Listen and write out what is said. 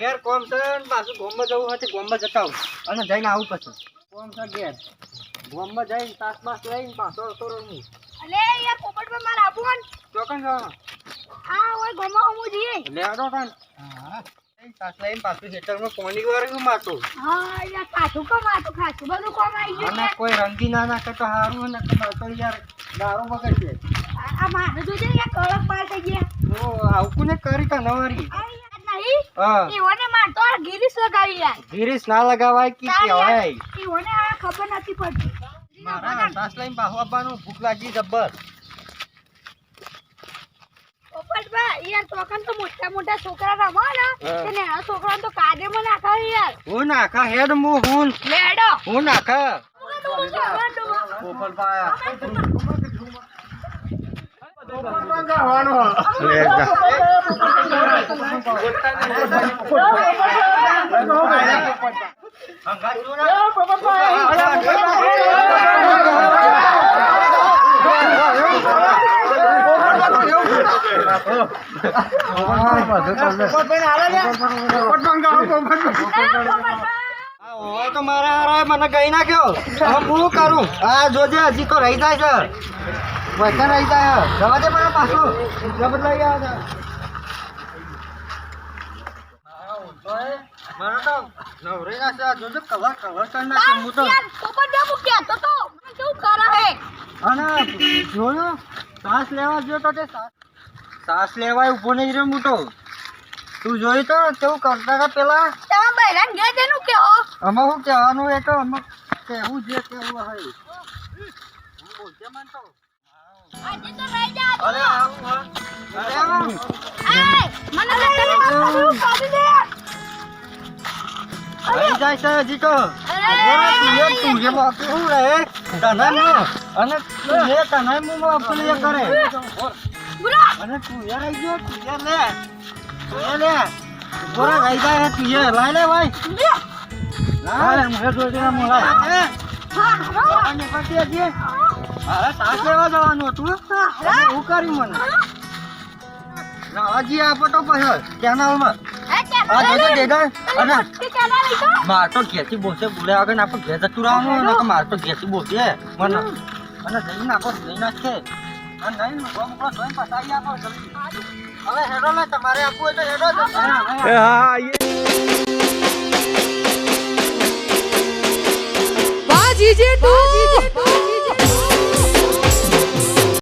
ઘેર કોમ છે ને પાછું ગોમમાં જવું હોય ગોમમાં જતા આવું. અને જઈને આવું પછી. કોમ છે ઘેર. ગોમમાં જઈને તાસ બાસ લઈને પાછો આવતો રહું હું. અલે યાર પોપટભાઈ મારે આપું ને. ચોકન જવાનું. આ ઓય ગોમમાં હું જઈએ. લેડો તન. હા. તાસ લઈને પાછું ખેતરમાં પાણી વાળું મારતો હા યાર પાછું કો આટું ખાસું બધું કોમ આવી ગયું અને કોઈ રંગી ના નાખે તો સારું ને તો યાર દારૂ બગડશે આ આ મારે જોજે ને યાર કળક પાર થઈ ગયા. ઓ આવું કોને કરી કા નવારી. આ યાર નહીં હા ઈવોને મારતો આ ગિરીશ લગાવી યાર. ગિરીશ ના લગાવાય કે કહેવાય ઈવોને આ ખબર નથી પડતી. મારા તાસ લઈને પાછું આવવાનું ભૂખ લાગી જબ્બર. પોપટભાઈ યાર તોકન તો મોટા મોટા છોકરા રમો ને તે કાઢેમાં નાખા યાર. હું નાખા હેડ મુ હું. લેડો. હું નાખા. આ ઓય તો મારા હારાએ મને કહી નાખ્યો. હવે હું કરું? હા જોજે, હજી તો રહી જાય છે. વૈસા રહી જાય. જવા પાછું. જબર લઈ મને તો નવરી ના છે આ કવર કવર કરી નાખે હું તો. યાર પોપટભાઈ હું કહેતો તો મને કેવું કરે હે? અને જોયો શ્વાસ લેવા તો તે લેવાય ઊભો નહીં રહ્યો હું તું જોયું તો કેવું કરતા હતા પેલા? તમે બૈરાન ગયા તેનું કેવો આમાં શું કહેવાનું એ તો આમાં કહેવું જે કેવું હોય. હું બોલજે મને તો આજે તો. રહી જા અરે આવું હા મને આવી જાય છે હજી તો તું તું જે બાકી શું રહે તને અને તું એ તને હું એ કરે અને તું યાર રહી ગયો તું યાર લે. તું લે બોરા ગઈ જાય તું લાય લે ભાઈ લાય હું એ દે મોલા હા હા અને પછી હજી અરે સાસ લેવા જવાનું હતું હું કર્યું મને હજી આ તો પછી કેનાલમાં આ જોજે દેદાર અને કે કેના લઈ તો. માર તો ઘેરથી બોલશે બોલે આગળ ને આપણે ઘેર જતું રહેવાનું ને માર તો ઘેરથી બોલશે મને અને જઈને આપો જઈ નાખશે. અને નહીં મોકળો જોઈને પતાવી આપો જલ્દી. હવે હેડો ને તમારે આપવું હોય તો હેડો જ બાજી જે ટુ